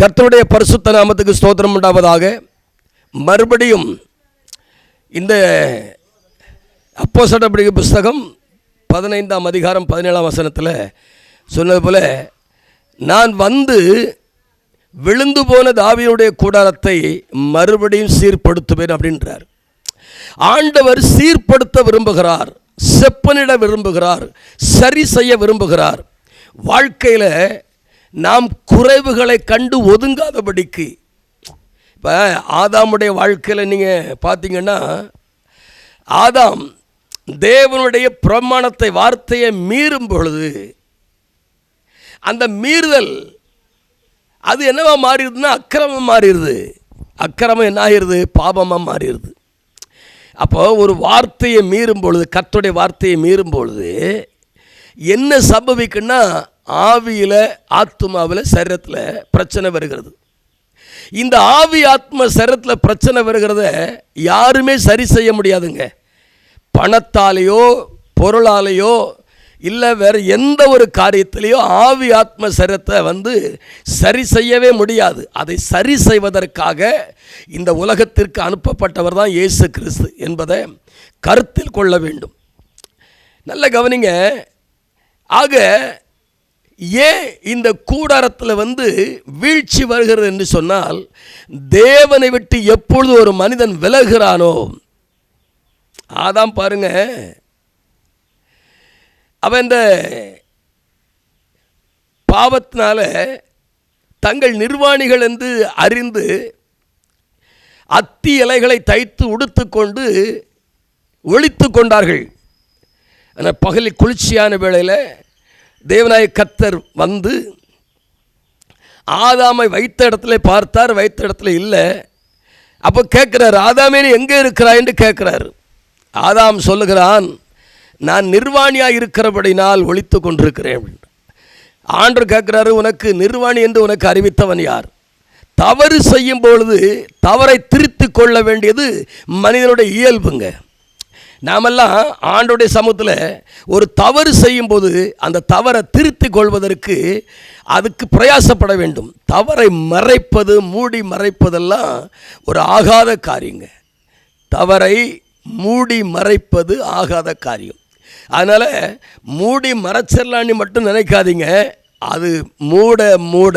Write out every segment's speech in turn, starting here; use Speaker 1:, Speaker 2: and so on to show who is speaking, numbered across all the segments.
Speaker 1: கர்த்தருடைய பரிசுத்த நாமத்துக்கு ஸ்தோத்திரம் உண்டாவதாக. மறுபடியும் இந்த அப்போ அப்போசடப்படிக புஸ்தகம் பதினைந்தாம் அதிகாரம் பதினேழாம் வசனத்தில் சொன்னது போல் நான் வந்து விழுந்து போன தாவியுடைய கூடாரத்தை மறுபடியும் சீர்படுத்துவேன் அப்படின்றார். ஆண்டவர் சீர்படுத்த விரும்புகிறார் செப்பனிட விரும்புகிறார் சரி செய்ய விரும்புகிறார். வாழ்க்கையில் நாம் குறைவுகளை கண்டு ஒதுங்காதபடிக்கு. இப்போ ஆதாமுடைய வாழ்க்கையில் நீங்கள் பார்த்தீங்கன்னா ஆதாம் தேவனுடைய பிரமாணத்தை வார்த்தையை மீறும் பொழுது அந்த மீறுதல் அது என்னவா மாறிடுதுன்னா அக்கிரமம் மாறிடுது. அக்கிரமம் என்ன ஆகிடுது பாபமாக மாறிடுது. அப்போ ஒரு வார்த்தையை மீறும் பொழுது கத்துடைய வார்த்தையை மீறும் பொழுது என்ன சம்பவிக்குன்னா ஆவியில் ஆத்மாவில் சரீரத்தில் பிரச்சனை வருகிறது. இந்த ஆவி ஆத்ம சரீரத்தில் பிரச்சனை வருகிறத யாருமே சரி செய்ய முடியாதுங்க. பணத்தாலேயோ பொருளாலேயோ இல்லை வேறு எந்த ஒரு காரியத்திலேயோ ஆவி ஆத்ம சரீரத்தை வந்து சரி செய்யவே முடியாது. அதை சரி செய்வதற்காக இந்த உலகத்திற்கு அனுப்பப்பட்டவர் தான் இயேசு கிறிஸ்து என்பதை கருத்தில் கொள்ள வேண்டும். நல்ல கவனிங்க. ஆக ஏன் இந்த கூடாரத்தில் வந்து வீழ்ச்சி வருகிறது என்று சொன்னால் தேவனை விட்டு எப்பொழுது ஒரு மனிதன் விலகிறானோ அதான் பாருங்க அவன் இந்த பாவத்தினால தங்கள் நிர்வாணிகள் என்று அறிந்து அத்தி இலைகளை தைத்து உடுத்துக்கொண்டு ஒழித்து கொண்டார்கள். ஆனால் பகலில் குளிர்ச்சியான வேளையில் தேவநாய கத்தர் வந்து ஆதாமை வைத்த இடத்துல பார்த்தார் வைத்த இடத்துல இல்லை. அப்போ கேட்குறாரு ஆதாமே நீ எங்கே இருக்கிறாய்? என்று கேட்குறாரு. ஆதாம் சொல்லுகிறான் நான் நிர்வாணியாக இருக்கிறபடினால் ஒழித்து கொண்டிருக்கிறேன். ஆண்டு கேட்குறாரு உனக்கு நிர்வாணி என்று உனக்கு அறிவித்தவன் யார்? தவறு செய்யும் பொழுது தவறை திருத்தி கொள்ள வேண்டியது மனிதனுடைய இயல்புங்க. நாமெல்லாம் ஆண்டோடைய சமூகத்தில் ஒரு தவறு செய்யும்போது அந்த தவறை திருத்தி கொள்வதற்கு அதுக்கு பிரயாசப்பட வேண்டும். தவறை மறைப்பது மூடி மறைப்பதெல்லாம் ஒரு ஆகாத காரியங்க. தவறை மூடி மறைப்பது ஆகாத காரியம். அதனால் மூடி மறைச்சிடலான்னு மட்டும் நினைக்காதீங்க. அது மூட மூட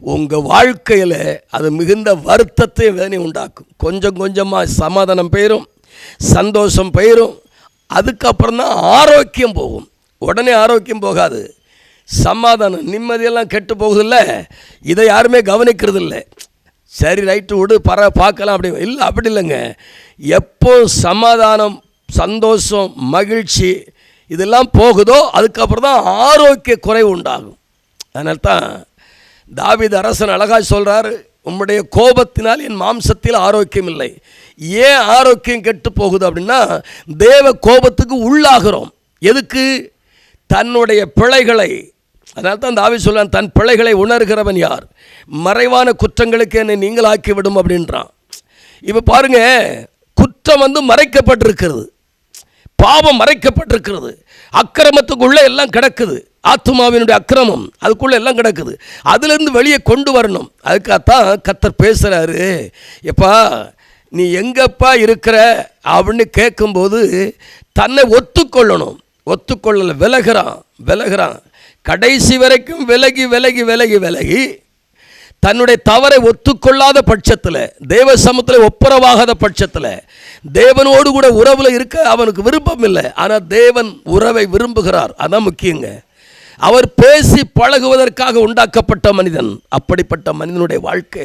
Speaker 1: உங்கள் வாழ்க்கையில் அது மிகுந்த வருத்தத்தை வேதனை உண்டாக்கும். கொஞ்சம் கொஞ்சமாக சமாதானம் பெயரும். சந்தோஷம் பயிரும். அதுக்கப்புறம் தான் ஆரோக்கியம் போகும். உடனே ஆரோக்கியம் போகாது. சமாதானம் நிம்மதியெல்லாம் கெட்டு போகுதில்ல. இதை யாருமே கவனிக்கிறது இல்லை சரி ரைட்டு விடு பர பார்க்கலாம் அப்படி இல்லை அப்படி இல்லைங்க. எப்போ சமாதானம் சந்தோஷம் மகிழ்ச்சி இதெல்லாம் போகுதோ அதுக்கப்புறம் தான் ஆரோக்கிய குறைவு உண்டாகும். அதனால் தான் தாவித அரசன் அழகாய் சொல்கிறாரு உம்முடைய கோபத்தினால் என் மாம்சத்தில் ஆரோக்கியம் இல்லை. ஏன் ஆரோக்கியம் கெட்டு போகுது அப்படின்னா தேவ கோபத்துக்கு உள்ளாகிறோம். எதுக்கு? தன்னுடைய பிழைகளை. அதனால தான் தாவி சொல்லான் தன் பிழைகளை உணர்கிறவன் யார்? மறைவான குற்றங்களுக்கு என்னை நீங்கள் ஆக்கிவிடும் அப்படின்றான். இப்போ பாருங்க குற்றம் வந்து மறைக்கப்பட்டிருக்கிறது. பாவம் மறைக்கப்பட்டிருக்கிறது. அக்கிரமத்துக்குள்ளே எல்லாம் கிடக்குது. ஆத்மாவினுடைய அக்கிரமம் அதுக்குள்ளே எல்லாம் கிடக்குது. அதுலேருந்து வெளியே கொண்டு வரணும். அதுக்காகத்தான் கத்தர் பேசுகிறாரு எப்பா நீ எங்கப்பா இருக்கிற? அப்படின்னு கேட்கும்போது தன்னை ஒத்துக்கொள்ளணும். ஒத்துக்கொள்ளலை விலகிறான் விலகிறான். கடைசி வரைக்கும் விலகி விலகி விலகி விலகி தன்னுடைய தவறை ஒத்துக்கொள்ளாத பட்சத்தில் தேவ சமத்தில் ஒப்புரவாகாத பட்சத்தில் தேவனோடு கூட உறவில் இருக்க அவனுக்கு விருப்பம் இல்லை. ஆனால் தேவன் உறவை விரும்புகிறார். அதான் முக்கியங்க. அவர் பேசி பழகுவதற்காக உண்டாக்கப்பட்ட மனிதன். அப்படிப்பட்ட மனிதனுடைய வாழ்க்கை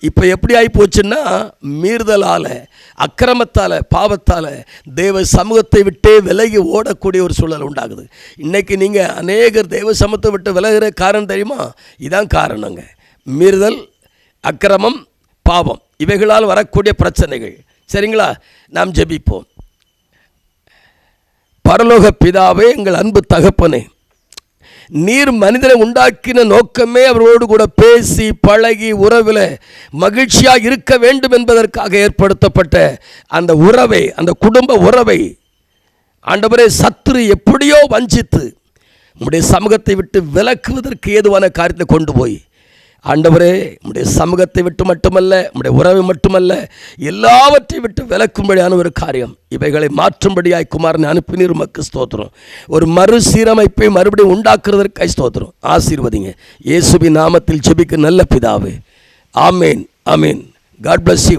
Speaker 1: இப்போ எப்படி ஆகி போச்சுன்னா மீறுதலால் அக்கிரமத்தால் பாவத்தால் தேவ சமூகத்தை விட்டே விலகி ஓடக்கூடிய ஒரு சூழல் உண்டாகுது. இன்றைக்கி நீங்கள் அநேகர் தேவ சமூகத்தை விட்டு விலகிற காரணம் தெரியுமா? இதான் காரணங்க. மீறுதல் அக்கிரமம் பாவம் இவைகளால் வரக்கூடிய பிரச்சனைகள். சரிங்களா? நாம் ஜெபிப்போம். பரலோக பிதாவே எங்கள் அன்பு தகப்பனே நீர் மனிதனை உண்டாக்கின நோக்கமே அவரோடு கூட பேசி பழகி உறவில் மகிழ்ச்சியாக இருக்க வேண்டும் என்பதற்காக ஏற்படுத்தப்பட்ட அந்த உறவை அந்த குடும்ப உறவை ஆண்டவரே சத்துரு எப்படியோ வஞ்சித்து நம்முடைய சமூகத்தை விட்டு விலக்குவதற்கு ஏதுவான காரியத்தை கொண்டு போய் ஆண்டவரே உடைய சமூகத்தை விட்டு மட்டுமல்ல உடைய உறவை மட்டுமல்ல எல்லாவற்றை விட்டு விலக்கும்படியான ஒரு காரியம். இவைகளை மாற்றும்படியாய் குமாரனை அனுப்பினீர் உமக்கு ஸ்தோத்திரம். ஒரு மறுசீரமைப்பை மறுபடியும் உண்டாக்குறதற்காய் ஸ்தோத்திரம். ஆசீர்வதிங்க. இயேசுபி நாமத்தில் செபிக்கு நல்ல பிதாவே. ஆமேன் ஆமேன். God bless you